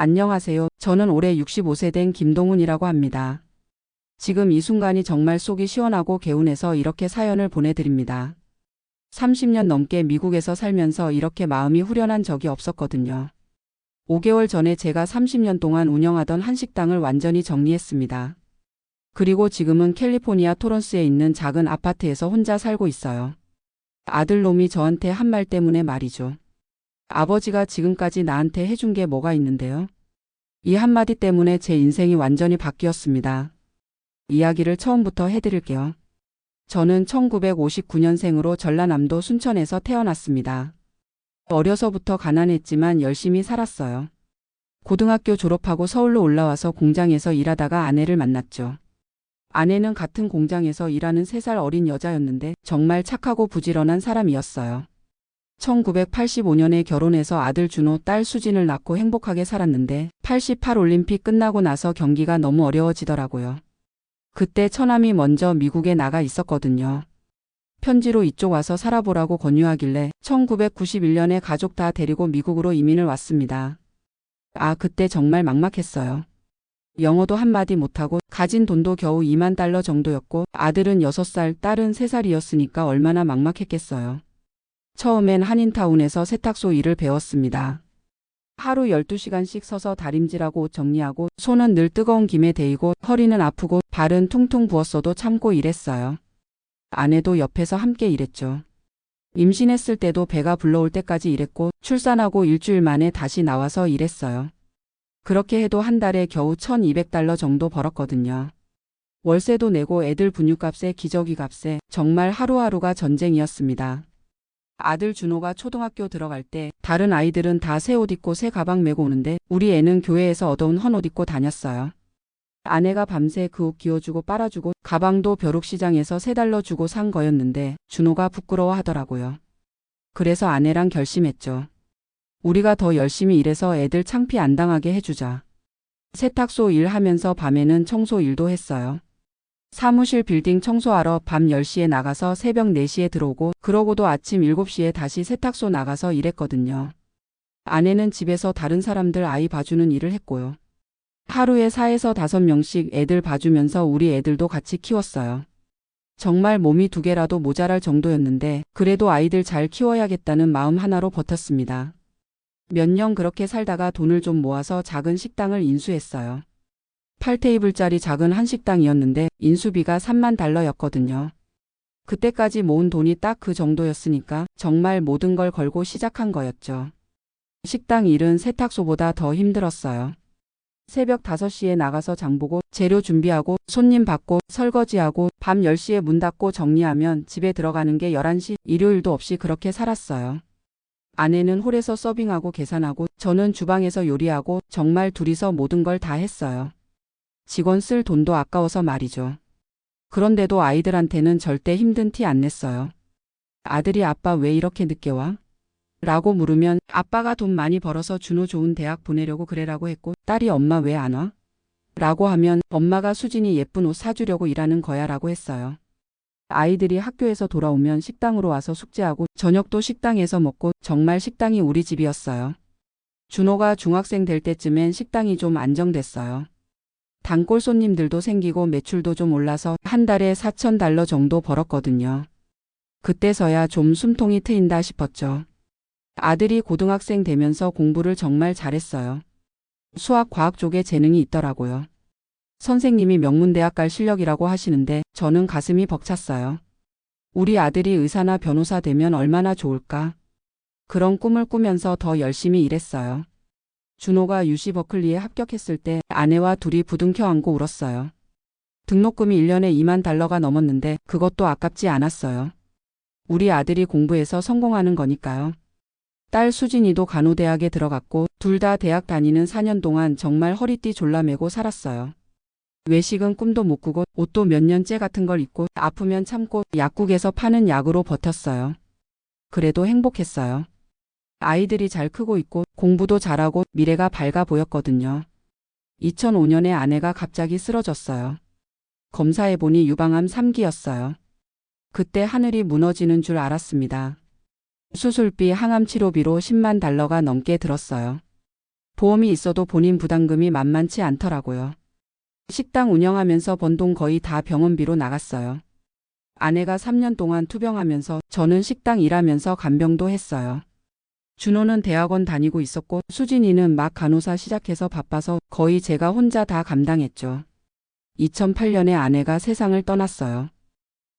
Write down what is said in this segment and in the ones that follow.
안녕하세요. 저는 올해 65세 된 김동훈이라고 합니다. 지금 이 순간이 정말 속이 시원하고 개운해서 이렇게 사연을 보내드립니다. 30년 넘게 미국에서 살면서 이렇게 마음이 후련한 적이 없었거든요. 5개월 전에 제가 30년 동안 운영하던 한식당을 완전히 정리했습니다. 그리고 지금은 캘리포니아 토론스에 있는 작은 아파트에서 혼자 살고 있어요. 아들놈이 저한테 한 말 때문에 말이죠. 아버지가 지금까지 나한테 해준 게 뭐가 있는데요? 이 한마디 때문에 제 인생이 완전히 바뀌었습니다. 이야기를 처음부터 해드릴게요. 저는 1959년생으로 전라남도 순천에서 태어났습니다. 어려서부터 가난했지만 열심히 살았어요. 고등학교 졸업하고 서울로 올라와서 공장에서 일하다가 아내를 만났죠. 아내는 같은 공장에서 일하는 3살 어린 여자였는데 정말 착하고 부지런한 사람이었어요. 1985년에 결혼해서 아들 준호, 딸 수진을 낳고 행복하게 살았는데 88 올림픽 끝나고 나서 경기가 너무 어려워지더라고요. 그때 처남이 먼저 미국에 나가 있었거든요. 편지로 이쪽 와서 살아보라고 권유하길래 1991년에 가족 다 데리고 미국으로 이민을 왔습니다. 아, 그때 정말 막막했어요. 영어도 한마디 못하고 가진 돈도 겨우 2만 달러 정도였고 아들은 6살, 딸은 3살이었으니까 얼마나 막막했겠어요. 처음엔 한인타운에서 세탁소 일을 배웠습니다. 하루 12시간씩 서서 다림질하고 옷 정리하고 손은 늘 뜨거운 김에 데이고 허리는 아프고 발은 퉁퉁 부었어도 참고 일했어요. 아내도 옆에서 함께 일했죠. 임신했을 때도 배가 불러올 때까지 일했고 출산하고 일주일 만에 다시 나와서 일했어요. 그렇게 해도 한 달에 겨우 1200달러 정도 벌었거든요. 월세도 내고 애들 분유값에 기저귀 값에 정말 하루하루가 전쟁이었습니다. 아들 준호가 초등학교 들어갈 때 다른 아이들은 다 새 옷 입고 새 가방 메고 오는데 우리 애는 교회에서 얻어온 헌 옷 입고 다녔어요. 아내가 밤새 그 옷 기어주고 빨아주고 가방도 벼룩시장에서 세 달러 주고 산 거였는데 준호가 부끄러워 하더라고요. 그래서 아내랑 결심했죠. 우리가 더 열심히 일해서 애들 창피 안 당하게 해주자. 세탁소 일하면서 밤에는 청소 일도 했어요. 사무실 빌딩 청소하러 밤 10시에 나가서 새벽 4시에 들어오고 그러고도 아침 7시에 다시 세탁소 나가서 일했거든요. 아내는 집에서 다른 사람들 아이 봐주는 일을 했고요. 하루에 4에서 5명씩 애들 봐주면서 우리 애들도 같이 키웠어요. 정말 몸이 두 개라도 모자랄 정도였는데 그래도 아이들 잘 키워야겠다는 마음 하나로 버텼습니다. 몇 년 그렇게 살다가 돈을 좀 모아서 작은 식당을 인수했어요. 8테이블짜리 작은 한식당이었는데 인수비가 3만 달러였거든요. 그때까지 모은 돈이 딱 그 정도였으니까 정말 모든 걸 걸고 시작한 거였죠. 식당 일은 세탁소보다 더 힘들었어요. 새벽 5시에 나가서 장보고 재료 준비하고 손님 받고 설거지하고 밤 10시에 문 닫고 정리하면 집에 들어가는 게 11시 일요일도 없이 그렇게 살았어요. 아내는 홀에서 서빙하고 계산하고 저는 주방에서 요리하고 정말 둘이서 모든 걸 다 했어요. 직원 쓸 돈도 아까워서 말이죠. 그런데도 아이들한테는 절대 힘든 티 안 냈어요. 아들이 아빠 왜 이렇게 늦게 와? 라고 물으면 아빠가 돈 많이 벌어서 준호 좋은 대학 보내려고 그래라고 했고 딸이 엄마 왜 안 와? 라고 하면 엄마가 수진이 예쁜 옷 사주려고 일하는 거야 라고 했어요. 아이들이 학교에서 돌아오면 식당으로 와서 숙제하고 저녁도 식당에서 먹고 정말 식당이 우리 집이었어요. 준호가 중학생 될 때쯤엔 식당이 좀 안정됐어요. 단골 손님들도 생기고 매출도 좀 올라서 한 달에 4천 달러 정도 벌었거든요. 그때서야 좀 숨통이 트인다 싶었죠. 아들이 고등학생 되면서 공부를 정말 잘했어요. 수학, 과학 쪽에 재능이 있더라고요. 선생님이 명문대학 갈 실력이라고 하시는데 저는 가슴이 벅찼어요. 우리 아들이 의사나 변호사 되면 얼마나 좋을까? 그런 꿈을 꾸면서 더 열심히 일했어요. 준호가 유시 버클리에 합격했을 때 아내와 둘이 부둥켜 안고 울었어요. 등록금이 1년에 2만 달러가 넘었는데 그것도 아깝지 않았어요. 우리 아들이 공부해서 성공하는 거니까요. 딸 수진이도 간호대학에 들어갔고 둘 다 대학 다니는 4년 동안 정말 허리띠 졸라매고 살았어요. 외식은 꿈도 못 꾸고 옷도 몇 년째 같은 걸 입고 아프면 참고 약국에서 파는 약으로 버텼어요. 그래도 행복했어요. 아이들이 잘 크고 있고 공부도 잘하고 미래가 밝아 보였거든요. 2005년에 아내가 갑자기 쓰러졌어요. 검사해보니 유방암 3기였어요. 그때 하늘이 무너지는 줄 알았습니다. 수술비, 항암 치료비로 10만 달러가 넘게 들었어요. 보험이 있어도 본인 부담금이 만만치 않더라고요. 식당 운영하면서 번 돈 거의 다 병원비로 나갔어요. 아내가 3년 동안 투병하면서 저는 식당 일하면서 간병도 했어요. 준호는 대학원 다니고 있었고 수진이는 막 간호사 시작해서 바빠서 거의 제가 혼자 다 감당했죠. 2008년에 아내가 세상을 떠났어요.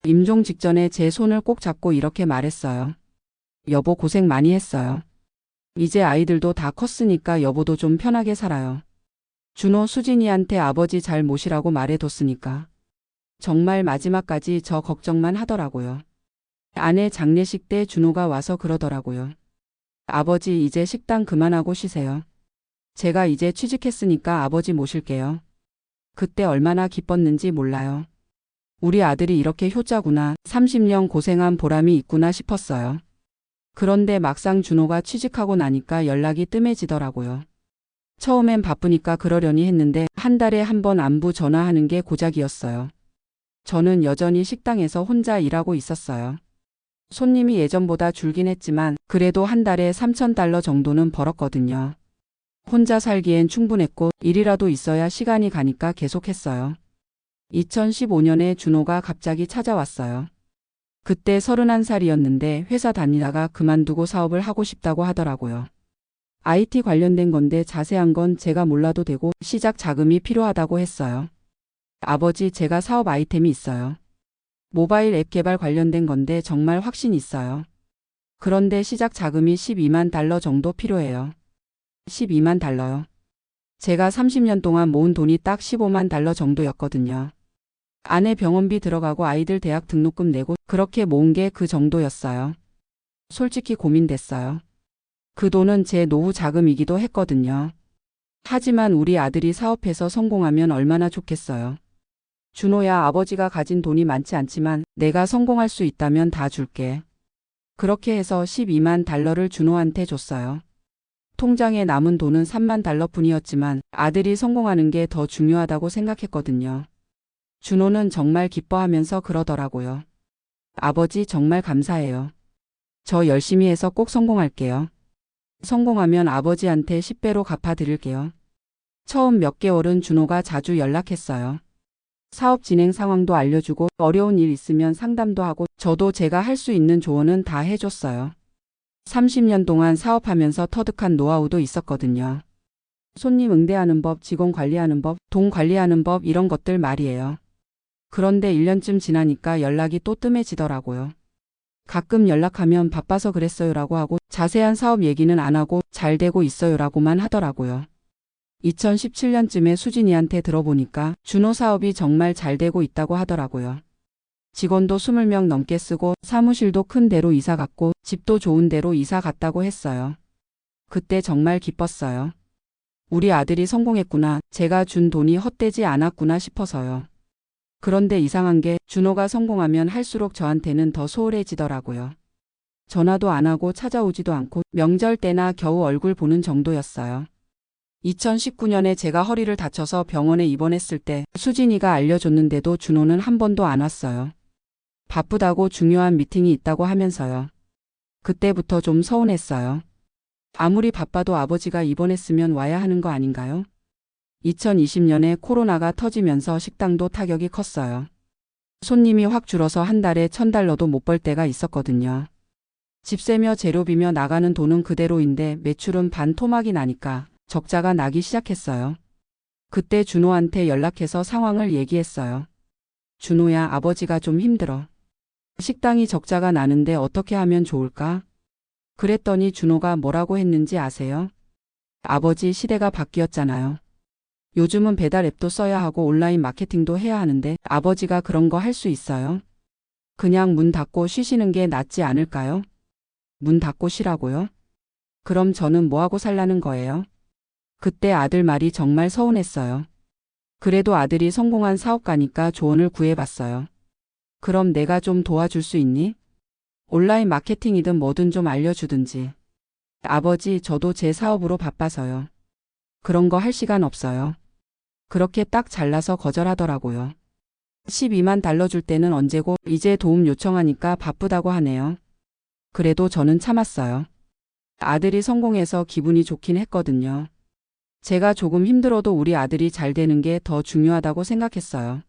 임종 직전에 제 손을 꼭 잡고 이렇게 말했어요. 여보 고생 많이 했어요. 이제 아이들도 다 컸으니까 여보도 좀 편하게 살아요. 준호 수진이한테 아버지 잘 모시라고 말해뒀으니까. 정말 마지막까지 저 걱정만 하더라고요. 아내 장례식 때 준호가 와서 그러더라고요. 아버지 이제 식당 그만하고 쉬세요. 제가 이제 취직했으니까 아버지 모실게요. 그때 얼마나 기뻤는지 몰라요. 우리 아들이 이렇게 효자구나, 30년 고생한 보람이 있구나 싶었어요. 그런데 막상 준호가 취직하고 나니까 연락이 뜸해지더라고요. 처음엔 바쁘니까 그러려니 했는데 한 달에 한 번 안부 전화하는 게 고작이었어요. 저는 여전히 식당에서 혼자 일하고 있었어요. 손님이 예전보다 줄긴 했지만 그래도 한 달에 3,000달러 정도는 벌었거든요. 혼자 살기엔 충분했고 일이라도 있어야 시간이 가니까 계속했어요. 2015년에 준호가 갑자기 찾아왔어요. 그때 31살이었는데 회사 다니다가 그만두고 사업을 하고 싶다고 하더라고요. IT 관련된 건데 자세한 건 제가 몰라도 되고 시작 자금이 필요하다고 했어요. 아버지 제가 사업 아이템이 있어요. 모바일 앱 개발 관련된 건데 정말 확신 있어요. 그런데 시작 자금이 12만 달러 정도 필요해요. 12만 달러요. 제가 30년 동안 모은 돈이 딱 15만 달러 정도였거든요. 아내 병원비 들어가고 아이들 대학 등록금 내고 그렇게 모은 게 그 정도였어요. 솔직히 고민됐어요. 그 돈은 제 노후 자금이기도 했거든요. 하지만 우리 아들이 사업해서 성공하면 얼마나 좋겠어요. 준호야 아버지가 가진 돈이 많지 않지만 내가 성공할 수 있다면 다 줄게. 그렇게 해서 12만 달러를 준호한테 줬어요. 통장에 남은 돈은 3만 달러 뿐이었지만 아들이 성공하는 게 더 중요하다고 생각했거든요. 준호는 정말 기뻐하면서 그러더라고요. 아버지 정말 감사해요. 저 열심히 해서 꼭 성공할게요. 성공하면 아버지한테 10배로 갚아드릴게요. 처음 몇 개월은 준호가 자주 연락했어요. 사업 진행 상황도 알려주고 어려운 일 있으면 상담도 하고 저도 제가 할 수 있는 조언은 다 해줬어요. 30년 동안 사업하면서 터득한 노하우도 있었거든요. 손님 응대하는 법, 직원 관리하는 법, 돈 관리하는 법 이런 것들 말이에요. 그런데 1년쯤 지나니까 연락이 또 뜸해지더라고요. 가끔 연락하면 바빠서 그랬어요라고 하고 자세한 사업 얘기는 안 하고 잘 되고 있어요라고만 하더라고요. 2017년쯤에 수진이한테 들어보니까 준호 사업이 정말 잘 되고 있다고 하더라고요. 직원도 20명 넘게 쓰고 사무실도 큰 데로 이사 갔고 집도 좋은 데로 이사 갔다고 했어요. 그때 정말 기뻤어요. 우리 아들이 성공했구나. 제가 준 돈이 헛되지 않았구나 싶어서요. 그런데 이상한 게 준호가 성공하면 할수록 저한테는 더 소홀해지더라고요. 전화도 안 하고 찾아오지도 않고 명절 때나 겨우 얼굴 보는 정도였어요. 2019년에 제가 허리를 다쳐서 병원에 입원했을 때 수진이가 알려줬는데도 준호는 한 번도 안 왔어요. 바쁘다고 중요한 미팅이 있다고 하면서요. 그때부터 좀 서운했어요. 아무리 바빠도 아버지가 입원했으면 와야 하는 거 아닌가요? 2020년에 코로나가 터지면서 식당도 타격이 컸어요. 손님이 확 줄어서 한 달에 천 달러도 못 벌 때가 있었거든요. 집세며 재료비며 나가는 돈은 그대로인데 매출은 반 토막이 나니까 적자가 나기 시작했어요. 그때 준호한테 연락해서 상황을 얘기했어요. 준호야, 아버지가 좀 힘들어. 식당이 적자가 나는데 어떻게 하면 좋을까? 그랬더니 준호가 뭐라고 했는지 아세요? 아버지 시대가 바뀌었잖아요. 요즘은 배달 앱도 써야 하고 온라인 마케팅도 해야 하는데 아버지가 그런 거 할 수 있어요? 그냥 문 닫고 쉬시는 게 낫지 않을까요? 문 닫고 쉬라고요? 그럼 저는 뭐하고 살라는 거예요? 그때 아들 말이 정말 서운했어요. 그래도 아들이 성공한 사업가니까 조언을 구해봤어요. 그럼 내가 좀 도와줄 수 있니? 온라인 마케팅이든 뭐든 좀 알려주든지. 아버지, 저도 제 사업으로 바빠서요. 그런 거 할 시간 없어요. 그렇게 딱 잘라서 거절하더라고요. 12만 달러 줄 때는 언제고 이제 도움 요청하니까 바쁘다고 하네요. 그래도 저는 참았어요. 아들이 성공해서 기분이 좋긴 했거든요. 제가 조금 힘들어도 우리 아들이 잘 되는 게 더 중요하다고 생각했어요.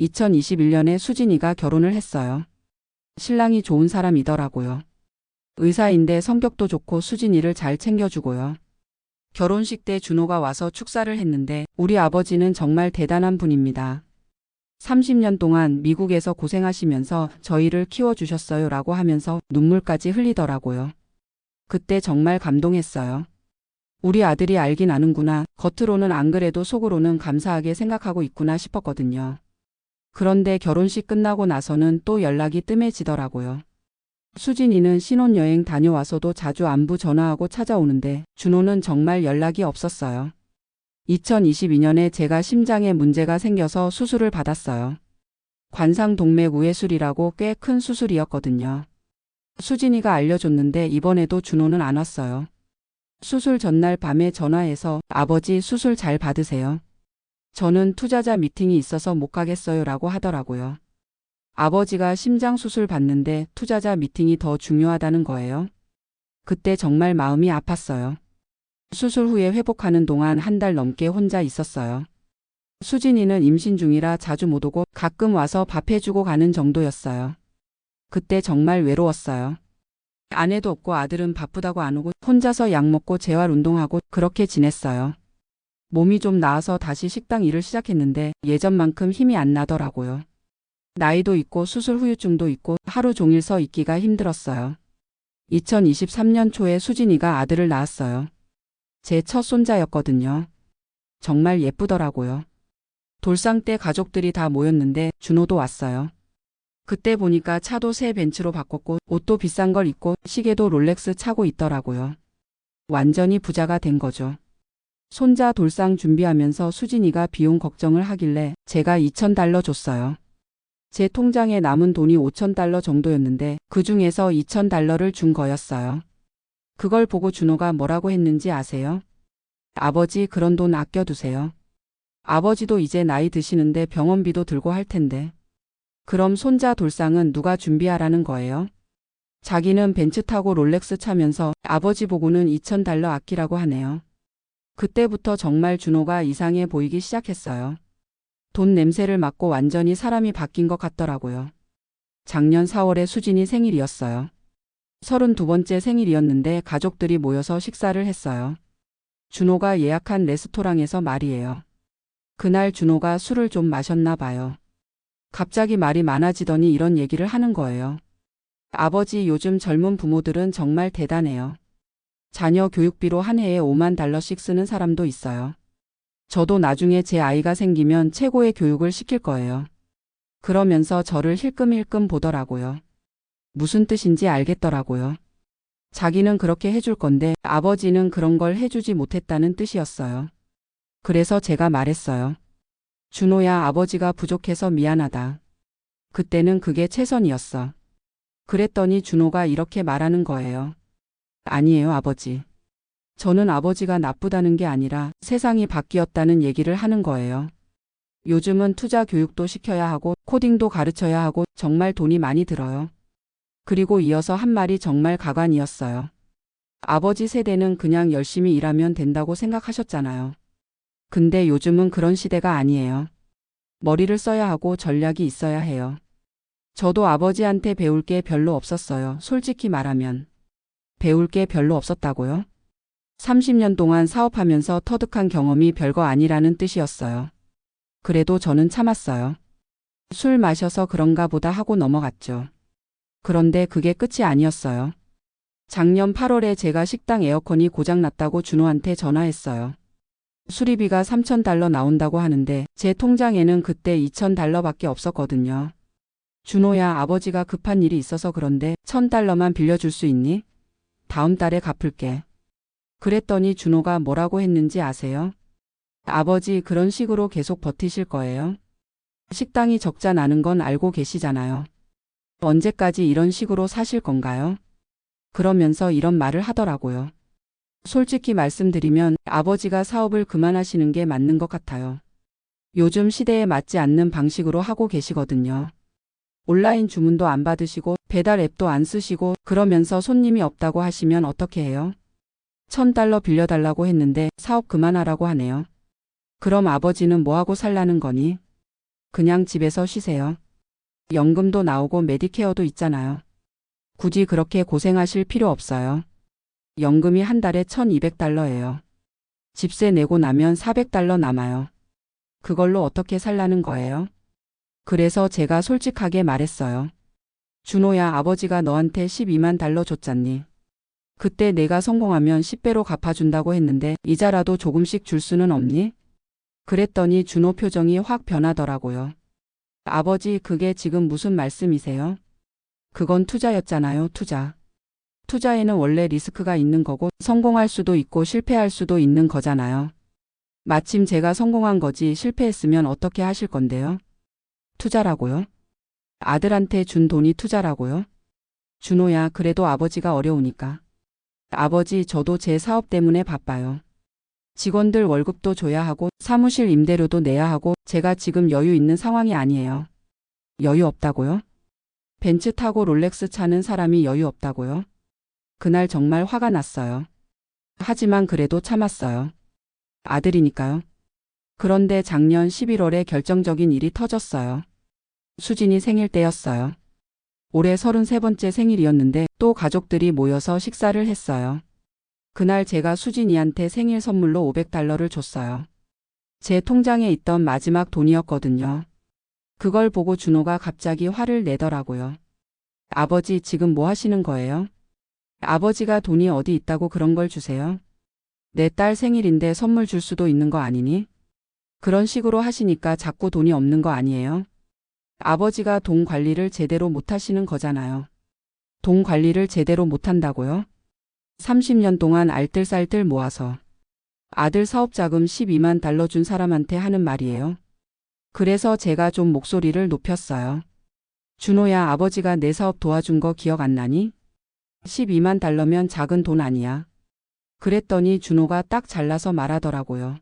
2021년에 수진이가 결혼을 했어요. 신랑이 좋은 사람이더라고요. 의사인데 성격도 좋고 수진이를 잘 챙겨주고요. 결혼식 때 준호가 와서 축사를 했는데 우리 아버지는 정말 대단한 분입니다. 30년 동안 미국에서 고생하시면서 저희를 키워주셨어요 라고 하면서 눈물까지 흘리더라고요. 그때 정말 감동했어요. 우리 아들이 알긴 아는구나. 겉으로는 안 그래도 속으로는 감사하게 생각하고 있구나 싶었거든요. 그런데 결혼식 끝나고 나서는 또 연락이 뜸해지더라고요. 수진이는 신혼여행 다녀와서도 자주 안부 전화하고 찾아오는데 준호는 정말 연락이 없었어요. 2022년에 제가 심장에 문제가 생겨서 수술을 받았어요. 관상동맥 우회술이라고 꽤 큰 수술이었거든요. 수진이가 알려줬는데 이번에도 준호는 안 왔어요. 수술 전날 밤에 전화해서 아버지 수술 잘 받으세요. 저는 투자자 미팅이 있어서 못 가겠어요 라고 하더라고요. 아버지가 심장 수술 받는데 투자자 미팅이 더 중요하다는 거예요. 그때 정말 마음이 아팠어요. 수술 후에 회복하는 동안 한 달 넘게 혼자 있었어요. 수진이는 임신 중이라 자주 못 오고 가끔 와서 밥 해주고 가는 정도였어요. 그때 정말 외로웠어요. 아내도 없고 아들은 바쁘다고 안 오고 혼자서 약 먹고 재활 운동하고 그렇게 지냈어요. 몸이 좀 나아서 다시 식당 일을 시작했는데 예전만큼 힘이 안 나더라고요. 나이도 있고 수술 후유증도 있고 하루 종일 서 있기가 힘들었어요. 2023년 초에 수진이가 아들을 낳았어요. 제 첫 손자였거든요. 정말 예쁘더라고요. 돌상 때 가족들이 다 모였는데 준호도 왔어요. 그때 보니까 차도 새 벤츠로 바꿨고 옷도 비싼 걸 입고 시계도 롤렉스 차고 있더라고요. 완전히 부자가 된 거죠. 손자 돌상 준비하면서 수진이가 비용 걱정을 하길래 제가 2,000달러 줬어요. 제 통장에 남은 돈이 5,000달러 정도였는데 그 중에서 2,000달러를 준 거였어요. 그걸 보고 준호가 뭐라고 했는지 아세요? 아버지 그런 돈 아껴두세요. 아버지도 이제 나이 드시는데 병원비도 들고 할 텐데. 그럼 손자 돌상은 누가 준비하라는 거예요? 자기는 벤츠 타고 롤렉스 차면서 아버지 보고는 2,000달러 아끼라고 하네요. 그때부터 정말 준호가 이상해 보이기 시작했어요. 돈 냄새를 맡고 완전히 사람이 바뀐 것 같더라고요. 작년 4월에 수진이 생일이었어요. 32번째 생일이었는데 가족들이 모여서 식사를 했어요. 준호가 예약한 레스토랑에서 말이에요. 그날 준호가 술을 좀 마셨나 봐요. 갑자기 말이 많아지더니 이런 얘기를 하는 거예요. 아버지 요즘 젊은 부모들은 정말 대단해요. 자녀 교육비로 한 해에 5만 달러씩 쓰는 사람도 있어요. 저도 나중에 제 아이가 생기면 최고의 교육을 시킬 거예요. 그러면서 저를 힐끔힐끔 보더라고요. 무슨 뜻인지 알겠더라고요. 자기는 그렇게 해줄 건데 아버지는 그런 걸 해주지 못했다는 뜻이었어요. 그래서 제가 말했어요. 준호야 아버지가 부족해서 미안하다. 그때는 그게 최선이었어. 그랬더니 준호가 이렇게 말하는 거예요. 아니에요 아버지. 저는 아버지가 나쁘다는 게 아니라 세상이 바뀌었다는 얘기를 하는 거예요. 요즘은 투자 교육도 시켜야 하고 코딩도 가르쳐야 하고 정말 돈이 많이 들어요. 그리고 이어서 한 말이 정말 가관이었어요. 아버지 세대는 그냥 열심히 일하면 된다고 생각하셨잖아요. 근데 요즘은 그런 시대가 아니에요. 머리를 써야 하고 전략이 있어야 해요. 저도 아버지한테 배울 게 별로 없었어요. 솔직히 말하면. 배울 게 별로 없었다고요? 30년 동안 사업하면서 터득한 경험이 별거 아니라는 뜻이었어요. 그래도 저는 참았어요. 술 마셔서 그런가 보다 하고 넘어갔죠. 그런데 그게 끝이 아니었어요. 작년 8월에 제가 식당 에어컨이 고장났다고 준호한테 전화했어요. 수리비가 3,000달러 나온다고 하는데 제 통장에는 그때 2,000달러밖에 없었거든요. 준호야 아버지가 급한 일이 있어서 그런데 1,000달러만 빌려줄 수 있니? 다음 달에 갚을게. 그랬더니 준호가 뭐라고 했는지 아세요? 아버지 그런 식으로 계속 버티실 거예요? 식당이 적자 나는 건 알고 계시잖아요. 언제까지 이런 식으로 사실 건가요? 그러면서 이런 말을 하더라고요. 솔직히 말씀드리면 아버지가 사업을 그만하시는 게 맞는 것 같아요. 요즘 시대에 맞지 않는 방식으로 하고 계시거든요. 온라인 주문도 안 받으시고 배달 앱도 안 쓰시고 그러면서 손님이 없다고 하시면 어떻게 해요? 천 달러 빌려달라고 했는데 사업 그만하라고 하네요. 그럼 아버지는 뭐하고 살라는 거니? 그냥 집에서 쉬세요. 연금도 나오고 메디케어도 있잖아요. 굳이 그렇게 고생하실 필요 없어요. 연금이 한 달에 1200달러예요. 집세 내고 나면 400달러 남아요. 그걸로 어떻게 살라는 거예요? 그래서 제가 솔직하게 말했어요. 준호야, 아버지가 너한테 12만 달러 줬잖니. 그때 내가 성공하면 10배로 갚아준다고 했는데 이자라도 조금씩 줄 수는 없니? 그랬더니 준호 표정이 확 변하더라고요. 아버지, 그게 지금 무슨 말씀이세요? 그건 투자였잖아요, 투자. 투자에는 원래 리스크가 있는 거고 성공할 수도 있고 실패할 수도 있는 거잖아요. 마침 제가 성공한 거지 실패했으면 어떻게 하실 건데요? 투자라고요? 아들한테 준 돈이 투자라고요? 준호야, 그래도 아버지가 어려우니까. 아버지, 저도 제 사업 때문에 바빠요. 직원들 월급도 줘야 하고 사무실 임대료도 내야 하고 제가 지금 여유 있는 상황이 아니에요. 여유 없다고요? 벤츠 타고 롤렉스 차는 사람이 여유 없다고요? 그날 정말 화가 났어요. 하지만 그래도 참았어요. 아들이니까요. 그런데 작년 11월에 결정적인 일이 터졌어요. 수진이 생일 때였어요. 올해 33번째 생일이었는데 또 가족들이 모여서 식사를 했어요. 그날 제가 수진이한테 생일 선물로 500달러를 줬어요. 제 통장에 있던 마지막 돈이었거든요. 그걸 보고 준호가 갑자기 화를 내더라고요. 아버지 지금 뭐 하시는 거예요? 아버지가 돈이 어디 있다고 그런 걸 주세요? 내 딸 생일인데 선물 줄 수도 있는 거 아니니? 그런 식으로 하시니까 자꾸 돈이 없는 거 아니에요? 아버지가 돈 관리를 제대로 못 하시는 거잖아요. 돈 관리를 제대로 못 한다고요? 30년 동안 알뜰살뜰 모아서 아들 사업 자금 12만 달러 준 사람한테 하는 말이에요. 그래서 제가 좀 목소리를 높였어요. 준호야, 아버지가 내 사업 도와준 거 기억 안 나니? 12만 달러면 작은 돈 아니야. 그랬더니 준호가 딱 잘라서 말하더라고요.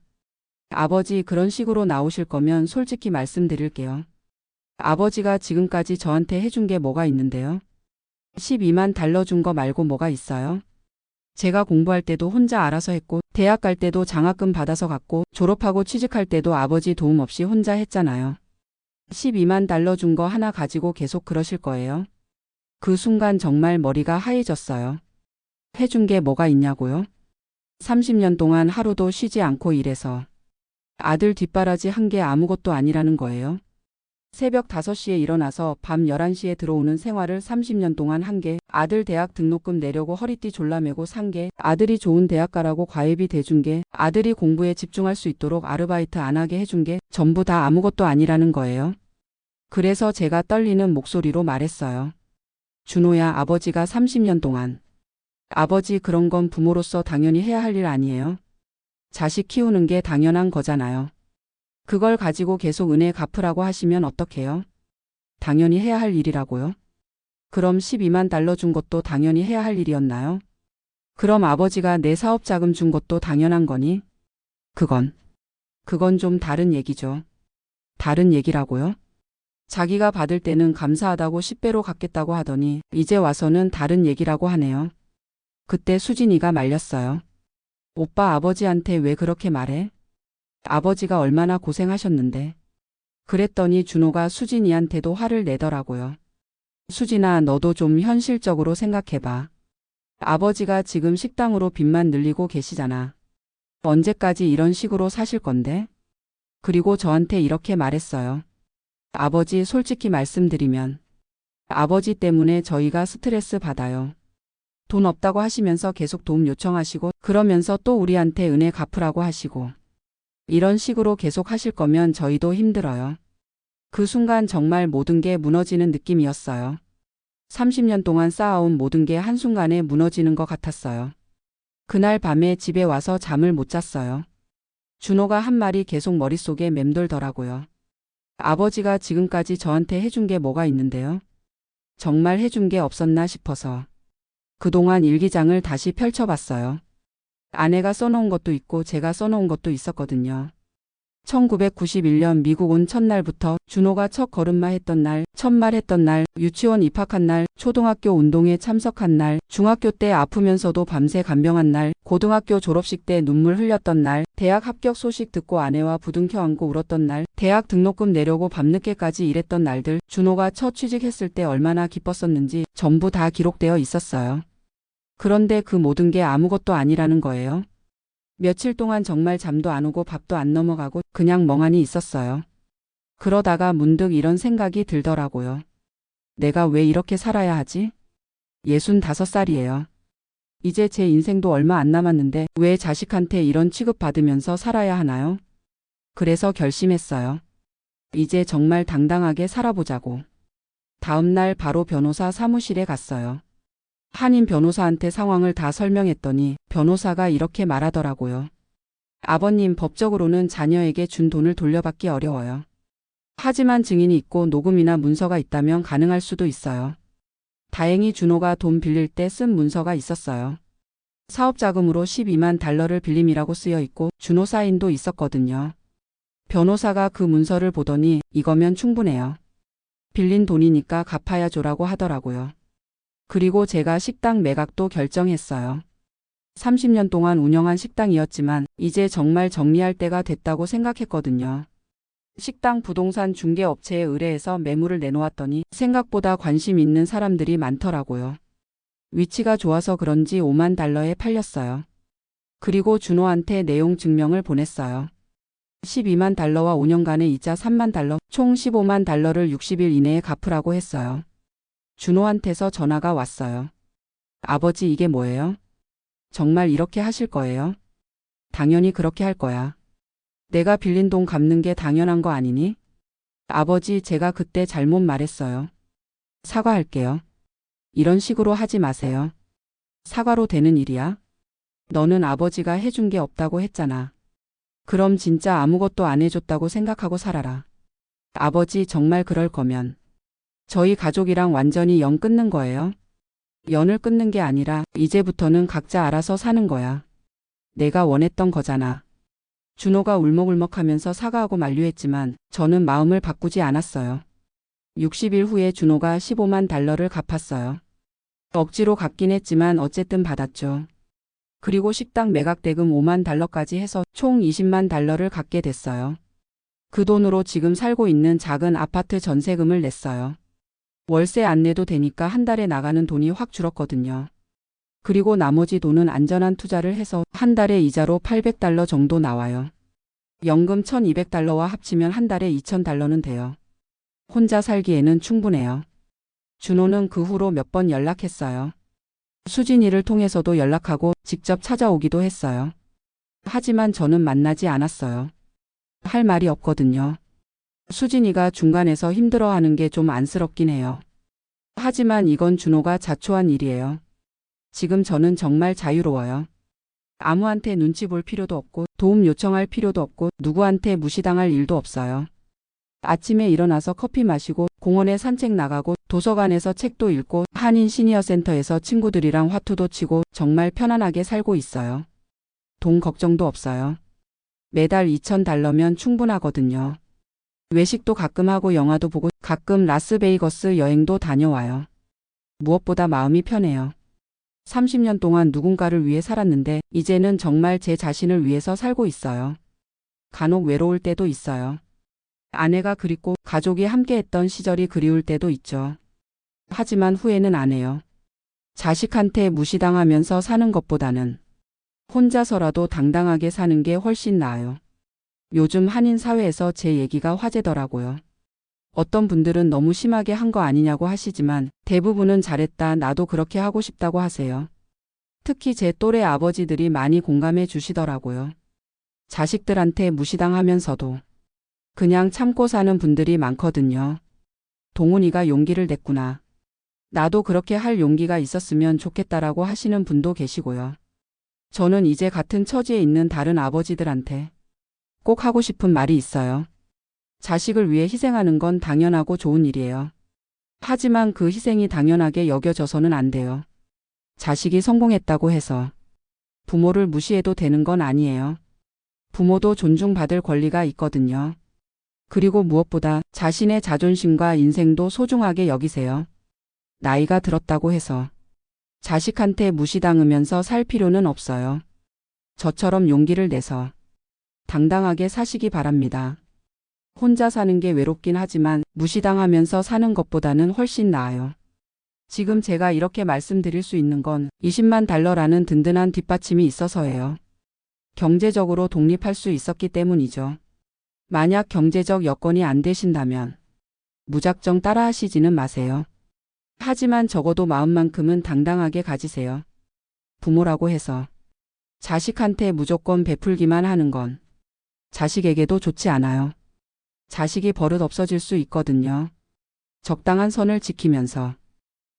아버지 그런 식으로 나오실 거면 솔직히 말씀드릴게요. 아버지가 지금까지 저한테 해준 게 뭐가 있는데요? 12만 달러 준 거 말고 뭐가 있어요? 제가 공부할 때도 혼자 알아서 했고, 대학 갈 때도 장학금 받아서 갔고, 졸업하고 취직할 때도 아버지 도움 없이 혼자 했잖아요. 12만 달러 준 거 하나 가지고 계속 그러실 거예요? 그 순간 정말 머리가 하얘졌어요. 해준 게 뭐가 있냐고요? 30년 동안 하루도 쉬지 않고 일해서 아들 뒷바라지 한 게 아무것도 아니라는 거예요. 새벽 5시에 일어나서 밤 11시에 들어오는 생활을 30년 동안 한 게, 아들 대학 등록금 내려고 허리띠 졸라매고 산 게, 아들이 좋은 대학 가라고 과외비 대준 게, 아들이 공부에 집중할 수 있도록 아르바이트 안 하게 해준 게 전부 다 아무것도 아니라는 거예요. 그래서 제가 떨리는 목소리로 말했어요. 준호야, 아버지가 30년 동안. 아버지 그런 건 부모로서 당연히 해야 할 일 아니에요? 자식 키우는 게 당연한 거잖아요. 그걸 가지고 계속 은혜 갚으라고 하시면 어떡해요? 당연히 해야 할 일이라고요? 그럼 12만 달러 준 것도 당연히 해야 할 일이었나요? 그럼 아버지가 내 사업 자금 준 것도 당연한 거니? 그건, 그건 좀 다른 얘기죠. 다른 얘기라고요? 자기가 받을 때는 감사하다고 10배로 갚겠다고 하더니 이제 와서는 다른 얘기라고 하네요. 그때 수진이가 말렸어요. 오빠 아버지한테 왜 그렇게 말해? 아버지가 얼마나 고생하셨는데. 그랬더니 준호가 수진이한테도 화를 내더라고요. 수진아, 너도 좀 현실적으로 생각해봐. 아버지가 지금 식당으로 빚만 늘리고 계시잖아. 언제까지 이런 식으로 사실 건데? 그리고 저한테 이렇게 말했어요. 아버지 솔직히 말씀드리면 아버지 때문에 저희가 스트레스 받아요. 돈 없다고 하시면서 계속 도움 요청하시고 그러면서 또 우리한테 은혜 갚으라고 하시고 이런 식으로 계속 하실 거면 저희도 힘들어요. 그 순간 정말 모든 게 무너지는 느낌이었어요. 30년 동안 쌓아온 모든 게 한순간에 무너지는 것 같았어요. 그날 밤에 집에 와서 잠을 못 잤어요. 준호가 한 말이 계속 머릿속에 맴돌더라고요. 아버지가 지금까지 저한테 해준 게 뭐가 있는데요? 정말 해준 게 없었나 싶어서. 그동안 일기장을 다시 펼쳐봤어요. 아내가 써놓은 것도 있고 제가 써놓은 것도 있었거든요. 1991년 미국 온 첫날부터 준호가 첫 걸음마 했던 날, 첫말 했던 날, 유치원 입학한 날, 초등학교 운동회 참석한 날, 중학교 때 아프면서도 밤새 간병한 날, 고등학교 졸업식 때 눈물 흘렸던 날, 대학 합격 소식 듣고 아내와 부둥켜 안고 울었던 날, 대학 등록금 내려고 밤늦게까지 일했던 날들, 준호가 첫 취직했을 때 얼마나 기뻤었는지 전부 다 기록되어 있었어요. 그런데 그 모든 게 아무것도 아니라는 거예요. 며칠 동안 정말 잠도 안 오고 밥도 안 넘어가고 그냥 멍하니 있었어요. 그러다가 문득 이런 생각이 들더라고요. 내가 왜 이렇게 살아야 하지? 예순 다섯 살이에요. 이제 제 인생도 얼마 안 남았는데 왜 자식한테 이런 취급받으면서 살아야 하나요? 그래서 결심했어요. 이제 정말 당당하게 살아보자고. 다음날 바로 변호사 사무실에 갔어요. 한인 변호사한테 상황을 다 설명했더니 변호사가 이렇게 말하더라고요. 아버님 법적으로는 자녀에게 준 돈을 돌려받기 어려워요. 하지만 증인이 있고 녹음이나 문서가 있다면 가능할 수도 있어요. 다행히 준호가 돈 빌릴 때 쓴 문서가 있었어요. 사업 자금으로 12만 달러를 빌림이라고 쓰여 있고 준호 사인도 있었거든요. 변호사가 그 문서를 보더니 이거면 충분해요. 빌린 돈이니까 갚아야 줘라고 하더라고요. 그리고 제가 식당 매각도 결정했어요. 30년 동안 운영한 식당이었지만 이제 정말 정리할 때가 됐다고 생각했거든요. 식당 부동산 중개업체에 의뢰해서 매물을 내놓았더니 생각보다 관심 있는 사람들이 많더라고요. 위치가 좋아서 그런지 5만 달러에 팔렸어요. 그리고 준호한테 내용 증명을 보냈어요. 12만 달러와 5년간의 이자 3만 달러, 총 15만 달러를 60일 이내에 갚으라고 했어요. 준호한테서 전화가 왔어요. 아버지 이게 뭐예요? 정말 이렇게 하실 거예요? 당연히 그렇게 할 거야. 내가 빌린 돈 갚는 게 당연한 거 아니니? 아버지 제가 그때 잘못 말했어요. 사과할게요. 이런 식으로 하지 마세요. 사과로 되는 일이야? 너는 아버지가 해준 게 없다고 했잖아. 그럼 진짜 아무것도 안 해줬다고 생각하고 살아라. 아버지 정말 그럴 거면 저희 가족이랑 완전히 연 끊는 거예요. 연을 끊는 게 아니라 이제부터는 각자 알아서 사는 거야. 내가 원했던 거잖아. 준호가 울먹울먹하면서 사과하고 만류했지만 저는 마음을 바꾸지 않았어요. 60일 후에 준호가 15만 달러를 갚았어요. 억지로 갚긴 했지만 어쨌든 받았죠. 그리고 식당 매각 대금 5만 달러까지 해서 총 20만 달러를 갚게 됐어요. 그 돈으로 지금 살고 있는 작은 아파트 전세금을 냈어요. 월세 안 내도 되니까 한 달에 나가는 돈이 확 줄었거든요. 그리고 나머지 돈은 안전한 투자를 해서 한 달에 이자로 800달러 정도 나와요. 연금 1200달러와 합치면 한 달에 2000달러는 돼요. 혼자 살기에는 충분해요. 준호는 그 후로 몇 번 연락했어요. 수진이를 통해서도 연락하고 직접 찾아오기도 했어요. 하지만 저는 만나지 않았어요. 할 말이 없거든요. 수진이가 중간에서 힘들어하는 게 좀 안쓰럽긴 해요. 하지만 이건 준호가 자초한 일이에요. 지금 저는 정말 자유로워요. 아무한테 눈치 볼 필요도 없고 도움 요청할 필요도 없고 누구한테 무시당할 일도 없어요. 아침에 일어나서 커피 마시고 공원에 산책 나가고 도서관에서 책도 읽고 한인 시니어 센터에서 친구들이랑 화투도 치고 정말 편안하게 살고 있어요. 돈 걱정도 없어요. 매달 2,000달러면 충분하거든요. 외식도 가끔 하고 영화도 보고 가끔 라스베이거스 여행도 다녀와요. 무엇보다 마음이 편해요. 30년 동안 누군가를 위해 살았는데 이제는 정말 제 자신을 위해서 살고 있어요. 간혹 외로울 때도 있어요. 아내가 그립고 가족이 함께했던 시절이 그리울 때도 있죠. 하지만 후회는 안 해요. 자식한테 무시당하면서 사는 것보다는 혼자서라도 당당하게 사는 게 훨씬 나아요. 요즘 한인 사회에서 제 얘기가 화제더라고요. 어떤 분들은 너무 심하게 한 거 아니냐고 하시지만 대부분은 잘했다 나도 그렇게 하고 싶다고 하세요. 특히 제 또래 아버지들이 많이 공감해 주시더라고요. 자식들한테 무시당하면서도 그냥 참고 사는 분들이 많거든요. 동훈이가 용기를 냈구나. 나도 그렇게 할 용기가 있었으면 좋겠다라고 하시는 분도 계시고요. 저는 이제 같은 처지에 있는 다른 아버지들한테 꼭 하고 싶은 말이 있어요. 자식을 위해 희생하는 건 당연하고 좋은 일이에요. 하지만 그 희생이 당연하게 여겨져서는 안 돼요. 자식이 성공했다고 해서 부모를 무시해도 되는 건 아니에요. 부모도 존중받을 권리가 있거든요. 그리고 무엇보다 자신의 자존심과 인생도 소중하게 여기세요. 나이가 들었다고 해서 자식한테 무시당하면서 살 필요는 없어요. 저처럼 용기를 내서 당당하게 사시기 바랍니다. 혼자 사는 게 외롭긴 하지만 무시당하면서 사는 것보다는 훨씬 나아요. 지금 제가 이렇게 말씀드릴 수 있는 건 20만 달러라는 든든한 뒷받침이 있어서예요. 경제적으로 독립할 수 있었기 때문이죠. 만약 경제적 여건이 안 되신다면 무작정 따라 하시지는 마세요. 하지만 적어도 마음만큼은 당당하게 가지세요. 부모라고 해서 자식한테 무조건 베풀기만 하는 건 자식에게도 좋지 않아요. 자식이 버릇 없어질 수 있거든요. 적당한 선을 지키면서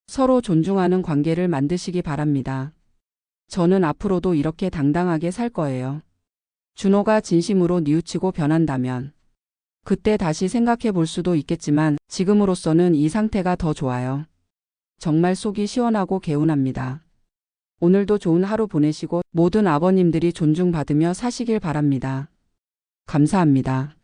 서로 존중하는 관계를 만드시기 바랍니다. 저는 앞으로도 이렇게 당당하게 살 거예요. 준호가 진심으로 뉘우치고 변한다면 그때 다시 생각해 볼 수도 있겠지만 지금으로서는 이 상태가 더 좋아요. 정말 속이 시원하고 개운합니다. 오늘도 좋은 하루 보내시고 모든 아버님들이 존중받으며 사시길 바랍니다. 감사합니다.